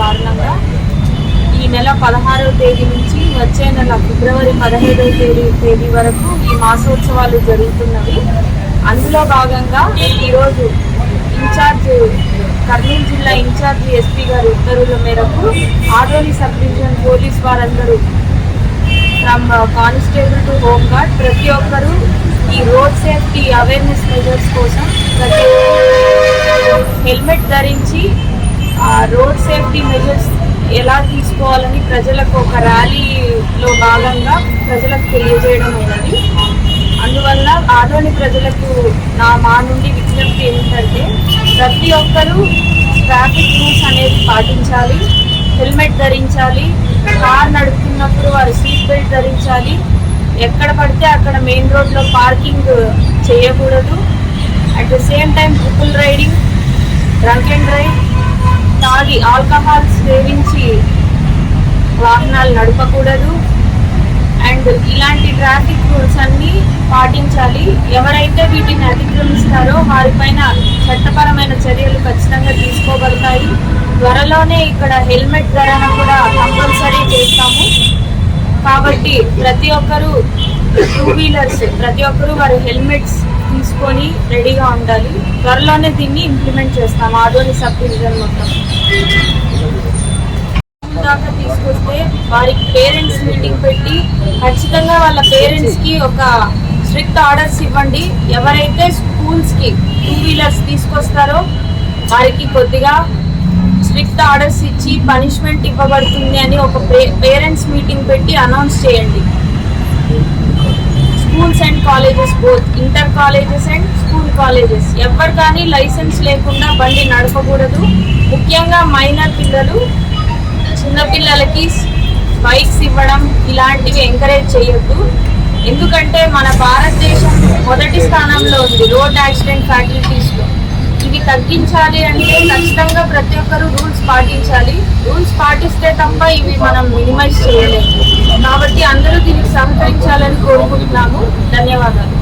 కారణంగా ఈ నెల పదహారవ తేదీ నుంచి వచ్చే నెల ఫిబ్రవరి పదహైదవ తేదీ తేదీ వరకు ఈ మాసోత్సవాలు జరుగుతున్నవి. అందులో భాగంగా ఈరోజు ఇన్ఛార్జ్ కర్నూలు జిల్లా ఇన్ఛార్జ్ ఎస్పీ గారి ఉత్తర్వుల మేరకు ఆదోని సబ్ డివిజన్ పోలీస్ వారందరూ from constable to home guard ప్రతి ఒక్కరూ ఈ రోడ్ సేఫ్టీ అవేర్నెస్ మెజర్స్ కోసం ప్రతి హెల్మెట్ ధరించి రోడ్ సేఫ్టీ మెజర్స్ ఎలా తీసుకోవాలని ప్రజలకు ఒక ర్యాలీలో భాగంగా ప్రజలకు తెలియజేయడం అయినది. అందువల్ల ఆదోని ప్రజలకు నా మా నుండి విజ్ఞప్తి ఏమిటంటే ప్రతి ఒక్కరూ ట్రాఫిక్ రూల్స్ అనేది పాటించాలి హెల్మెట్ ధరించాలి కార్ నడుపుతున్నప్పుడు వారు సీట్ బెల్ట్ ధరించాలి ఎక్కడ పడితే అక్కడ మెయిన్ రోడ్లో పార్కింగ్ చేయకూడదు. At the same time triple riding drunk and drive తాగి ఆల్కహాల్ సేవించి వాహనాలు నడపకూడదు. అండ్ ఇలాంటి ట్రాఫిక్ రూల్స్ అన్ని పాటించాలి. ఎవరైతే వీటిని అతిక్రమిస్తారో వారిపైన చట్టపరమైన చర్యలు ఖచ్చితంగా తీసుకోబడతాయి. త్వరలోనే ఇక్కడ హెల్మెట్ ధరను కూడా కంపల్సరీ చేస్తాము. కాబట్టి ప్రతి ఒక్కరూ టూ వీలర్స్ ప్రతి ఒక్కరూ వారి హెల్మెట్స్ తీసుకొని రెడీగా ఉండాలి. త్వరలోనే దీన్ని ఇంప్లిమెంట్ చేస్తాం. ఆదోని సబ్ డివిజన్ మొత్తం. దాకా తీసుకొస్తే వారికి పేరెంట్స్ మీటింగ్ పెట్టి ఖచ్చితంగా వాళ్ళ పేరెంట్స్కి ఒక స్ట్రిక్ట్ ఆర్డర్స్ ఇవ్వండి. ఎవరైతే స్కూల్స్కి టూ వీలర్స్ తీసుకొస్తారో వారికి కొద్దిగా స్ట్రిక్ట్ ఆర్డర్స్ ఇచ్చి పనిష్మెంట్ ఇవ్వబడుతుంది అని ఒక పేరెంట్స్ మీటింగ్ పెట్టి అనౌన్స్ చేయండి. Schools and colleges both inter colleges and school colleges. ఎవరు కానీ లైసెన్స్ లేకుండా బండి నడపకూడదు. ముఖ్యంగా మైనర్ పిల్లలు చిన్నపిల్లలకి బైక్స్ ఇవ్వడం ఇలాంటివి ఎంకరేజ్ చేయొద్దు. ఎందుకంటే మన భారతదేశం మొదటి స్థానంలో ఉంది రోడ్ యాక్సిడెంట్ ఫ్యాటిలిటీస్లో ఇవి తగ్గించాలి అంటే ఖచ్చితంగా ప్రతి ఒక్కరూ రూల్స్ పాటించాలి. రూల్స్ పాటిస్తే తప్ప ఇవి మనం మినిమైజ్ చేయలేము. కాబట్టి అందరూ దీనికి సహకరించాలని కోరుకుంటున్నాము. ధన్యవాదాలు.